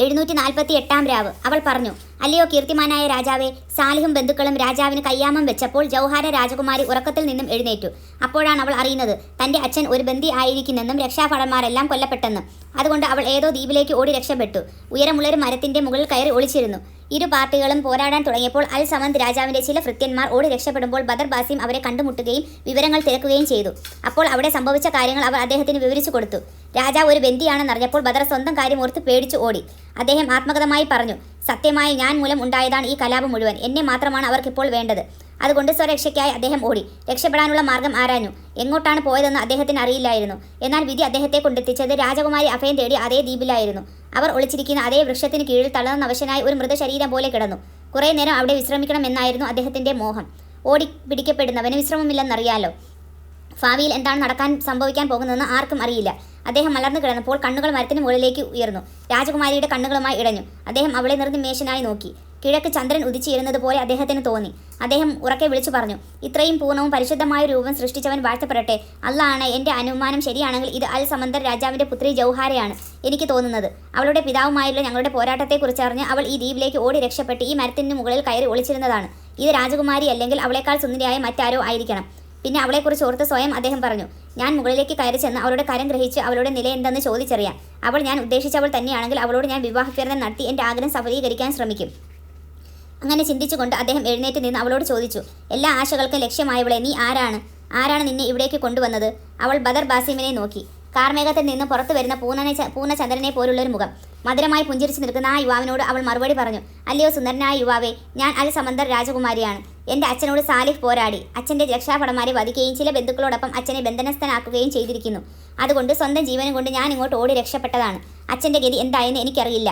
എഴുന്നൂറ്റി നാൽപ്പത്തി എട്ടാം രാവ്. അവൾ പറഞ്ഞു അല്ലയോ കീർത്തിമാനായ രാജാവെ? സാലിഹും ബന്ധുക്കളും രാജാവിന് കയ്യാമം വെച്ചപ്പോൾ ജൗഹാര രാജകുമാരി ഉറക്കത്തിൽ നിന്നും എഴുന്നേറ്റു. അപ്പോഴാണ് അവൾ അറിയുന്നത് തന്റെ അച്ഛൻ ഒരു ബന്ദി ആയിരിക്കുന്നെന്നും രക്ഷാഭടന്മാരെല്ലാം കൊല്ലപ്പെട്ടെന്നും. അതുകൊണ്ട് അവൾ ഏതോ ദ്വീപിലേക്ക് ഓടി രക്ഷപ്പെട്ടു. ഉയരമുള്ളൊരു മരത്തിന്റെ മുകളിൽ കയറി ഒളിച്ചിരുന്നു. ഇരു പാർട്ടികളും പോരാടാൻ തുടങ്ങിയപ്പോൾ അൽ സമന്ത് രാജാവിന്റെ ചില ഭൃത്യന്മാർ ഓടി രക്ഷപ്പെടുമ്പോൾ ബദർ ബാസിം അവരെ കണ്ടുമുട്ടുകയും വിവരങ്ങൾ തിരക്കുകയും ചെയ്തു. അപ്പോൾ അവിടെ സംഭവിച്ച കാര്യങ്ങൾ അവർ അദ്ദേഹത്തിന് വിവരിച്ചു കൊടുത്തു. രാജാവ് ഒരു ബന്ദിയാണെന്നറിഞ്ഞപ്പോൾ ബദർ സ്വന്തം കാര്യം ഓർത്ത് പേടിച്ചു ഓടി. അദ്ദേഹം ആത്മകഥമായി പറഞ്ഞു സത്യമായി ഞാൻ മൂലം ഉണ്ടായതാണ് ഈ കലാപം മുഴുവൻ. എന്നെ മാത്രമാണ് അവർക്കിപ്പോൾ വേണ്ടത്. അതുകൊണ്ട് സ്വരക്ഷയ്ക്കായി അദ്ദേഹം ഓടി. രക്ഷപ്പെടാനുള്ള മാർഗം ആരാഞ്ഞു? എങ്ങോട്ടാണ് പോയതെന്ന് അദ്ദേഹത്തിന് അറിയില്ലായിരുന്നു. എന്നാൽ വിധി അദ്ദേഹത്തെ കൊണ്ടെത്തിച്ചത് രാജകുമാരി അഭയം തേടി അതേ ദ്വീപിലായിരുന്നു. അവർ ഒളിച്ചിരിക്കുന്ന അതേ വൃക്ഷത്തിന് കീഴിൽ തളർന്ന അവശനായി ഒരു മൃതശരീരം പോലെ കിടന്നു. കുറേ നേരം അവിടെ വിശ്രമിക്കണമെന്നായിരുന്നു അദ്ദേഹത്തിന്റെ മോഹം. ഓടി പിടിക്കപ്പെടുന്നവന് വിശ്രമമില്ലെന്നറിയാലോ? ഭാവിയിൽ എന്താണ് നടക്കാൻ സംഭവിക്കാൻ പോകുന്നതെന്ന് ആർക്കും അറിയില്ല. അദ്ദേഹം മലർന്നു കിടന്നപ്പോൾ കണ്ണുകൾ മരത്തിന് മുകളിലേക്ക് ഉയർന്നു. രാജകുമാരിയുടെ കണ്ണുകളുമായി ഇടഞ്ഞു. അദ്ദേഹം അവളെ നിർനിമേഷനായി നോക്കി. കിഴക്ക് ചന്ദ്രൻ ഉദിച്ചിരുന്നത് പോലെ അദ്ദേഹത്തിന് തോന്നി. അദ്ദേഹം ഉറക്കെ വിളിച്ചു പറഞ്ഞു ഇത്രയും പൂർണവും പരിശുദ്ധമായ രൂപം സൃഷ്ടിച്ചവൻ വാഴ്ത്തപ്പെടട്ടെ. അള്ളാണ് എന്റെ അനുമാനം ശരിയാണെങ്കിൽ ഇത് അൽ സമന്തർ രാജാവിന്റെ പുത്രി ജൗഹാരയാണ് എനിക്ക് തോന്നുന്നത്. അവളുടെ പിതാവുമായുള്ള ഞങ്ങളുടെ പോരാട്ടത്തെക്കുറിച്ച് അറിഞ്ഞ് അവൾ ഈ ദ്വീപിലേക്ക് ഓടി രക്ഷപ്പെട്ട് ഈ മരത്തിന് മുകളിൽ കയറി ഒളിച്ചിരുന്നതാണ്. ഇത് രാജകുമാരി അല്ലെങ്കിൽ അവളെക്കാൾ സുന്ദരിയായ മറ്റാരോ ആയിരിക്കണം. പിന്നെ അവളെക്കുറിച്ച് ഓർത്ത് സ്വയം അദ്ദേഹം പറഞ്ഞു ഞാൻ മുകളിലേക്ക് കയറി ചെന്ന് അവളുടെ കരം ഗ്രഹിച്ച് അവളുടെ നില എന്തെന്ന് ചോദിച്ചറിയാം. അവൾ ഞാൻ ഉദ്ദേശിച്ചവൾ തന്നെയാണെങ്കിൽ അവളോട് ഞാൻ വിവാഹഭ്യർത്ഥന നടത്തി എന്റെ ആഗ്രഹം സഫലീകരിക്കാൻ ശ്രമിക്കും. അങ്ങനെ ചിന്തിച്ചുകൊണ്ട് അദ്ദേഹം എഴുന്നേറ്റ് നിന്ന് അവളോട് ചോദിച്ചു എല്ലാ ആശകൾക്കും ലക്ഷ്യമായവളെ നീ ആരാണ്? ആരാണ് നിന്നെ ഇവിടേക്ക് കൊണ്ടുവന്നത്? അവൾ ബദർ ബാസിമിനെ നോക്കി കാർമേഘത്തിൽ നിന്ന് പുറത്തു വരുന്ന പൂനനെ പൂർണചന്ദ്രനെ പോലുള്ളൊരു മുഖം. മധുരമായി പുഞ്ചിരിച്ചു നിൽക്കുന്ന ആ യുവാവിനോട് അവൾ മറുപടി പറഞ്ഞു അല്ലയോ സുന്ദരനായ യുവാവേ ഞാൻ അൽ സമന്ദർ രാജകുമാരിയാണ്. എന്റെ അച്ഛനോട് സാലിഫ് പോരാടി. അച്ഛന്റെ രക്ഷാഭടന്മാരെ വധിക്കുകയും ചില ബന്ധുക്കളോടൊപ്പം അച്ഛനെ ബന്ധനസ്ഥനാക്കുകയും ചെയ്തിരിക്കുന്നു. അതുകൊണ്ട് സ്വന്തം ജീവനും കൊണ്ട് ഞാൻ ഇങ്ങോട്ട് ഓടി രക്ഷപ്പെട്ടതാണ്. അച്ഛന്റെ ഗതി എന്തായെന്ന് എനിക്കറിയില്ല.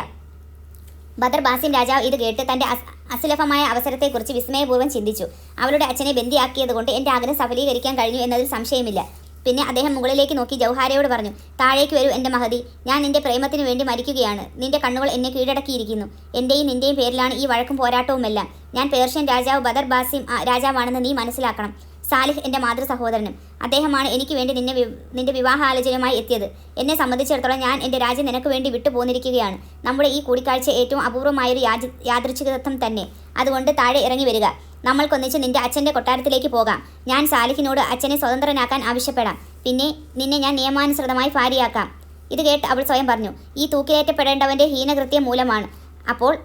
ബദർ ബാസിം രാജാവ് ഇത് കേട്ട് തന്റെ അസ് അസുലഭമായ അവസരത്തെക്കുറിച്ച് വിസ്മയപൂർവം ചിന്തിച്ചു. അവളുടെ അച്ഛനെ ബന്ധിയാക്കിയതുകൊണ്ട് എന്റെ ആഗ്രഹം സഫലീകരിക്കാൻ കഴിഞ്ഞു എന്നതിൽ സംശയമില്ല. പിന്നെ അദ്ദേഹം മുകളിലേക്ക് നോക്കി ജൗഹാരയോട് പറഞ്ഞു താഴേക്ക് വരൂ എന്റെ മഹതി. ഞാൻ നിന്റെ പ്രേമത്തിന് വേണ്ടി മരിക്കുകയാണ്. നിന്റെ കണ്ണുകൾ എന്നെ കീഴടക്കിയിരിക്കുന്നു. എന്റെയും നിന്റെയും പേരിലാണ് ഈ വഴക്കും പോരാട്ടവുമെല്ലാം. ഞാൻ പേർഷ്യൻ രാജാവ് ബദർ ബാസിം രാജാവാണെന്ന് നീ മനസ്സിലാക്കണം. സാലിഹ് എന്റെ മാതൃ സഹോദരനും. അദ്ദേഹമാണ് എനിക്ക് വേണ്ടി നിന്നെ നിന്റെ വിവാഹാലോചനയുമായി എത്തിയത്. എന്നെ സംബന്ധിച്ചിടത്തോളം ഞാൻ എന്റെ രാജ്യം നിനക്ക് വേണ്ടി വിട്ടുപോന്നിരിക്കുകയാണ് നമ്മുടെ ഈ കൂടിക്കാഴ്ച ഏറ്റവും അപൂർവമായൊരു യാദൃച്ഛികത്വം തന്നെ. അതുകൊണ്ട് താഴെ ഇറങ്ങി വരിക. നമ്മൾക്കൊന്നിച്ച് നിന്റെ അച്ഛന്റെ കൊട്ടാരത്തിലേക്ക് പോകാം. ഞാൻ സാലിഹിനോട് അച്ഛനെ സ്വതന്ത്രനാക്കാൻ ആവശ്യപ്പെടാം. പിന്നെ നിന്നെ ഞാൻ നിയമാനുസൃതമായി ഭാര്യയാക്കാം. ഇത് കേട്ട് അവൾ സ്വയം പറഞ്ഞു ഈ തൂക്കിലേറ്റപ്പെടേണ്ടവന്റെ ഹീനകൃത്യം മൂലമാണ് അപ്പോൾ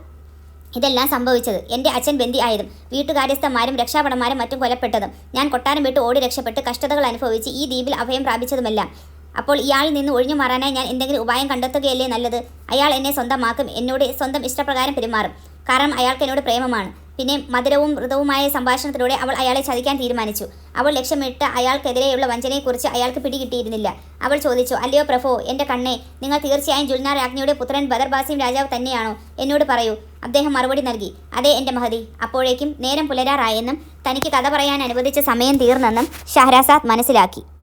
ഇതെല്ലാം സംഭവിച്ചത്. എന്റെ അച്ഛൻ ബന്ധി ആയതും വീട്ടുകാര്യസ്ഥന്മാരും രക്ഷാപടന്മാരും മറ്റും കൊലപ്പെട്ടതും ഞാൻ കൊട്ടാരം വിട്ട് ഓടി രക്ഷപ്പെട്ട് കഷ്ടതകൾ അനുഭവിച്ച് ഈ ദ്വീപിൽ അഭയം പ്രാപിച്ചതുമെല്ലാം. അപ്പോൾ ഇയാളിൽ നിന്ന് ഒഴിഞ്ഞു മാറാനായി ഞാൻ എന്തെങ്കിലും ഉപായം കണ്ടെത്തുകയല്ലേ നല്ലത്? അയാൾ എന്നെ സ്വന്തമാക്കും എന്നോട് സ്വന്തം ഇഷ്ടപ്രകാരം പെരുമാറും. കാരണം അയാൾക്ക് എന്നോട് പ്രേമമാണ്. പിന്നെ മധുരവും മൃതവുമായ സംഭാഷണത്തിലൂടെ അവൾ അയാളെ ചതിക്കാൻ തീരുമാനിച്ചു. അവൾ ലക്ഷ്യമിട്ട് അയാൾക്കെതിരെയുള്ള വഞ്ചനയെക്കുറിച്ച് അയാൾക്ക് പിടികിട്ടിയിരുന്നില്ല. അവൾ ചോദിച്ചു അല്ലയോ പ്രഭോ എന്റെ കണ്ണേ നിങ്ങൾ തീർച്ചയായും ജുൽനാർ രാജ്ഞിയുടെ പുത്രൻ ബദർബാസിം രാജാവ് തന്നെയാണോ? എന്നോട് പറയൂ. അദ്ദേഹം മറുപടി നൽകി അതെ എന്റെ മഹതി. അപ്പോഴേക്കും നേരം പുലരാറായെന്നും തനിക്ക് കഥ പറയാൻ അനുവദിച്ച സമയം തീർന്നെന്നും ഷഹരാസാദ് മനസ്സിലാക്കി.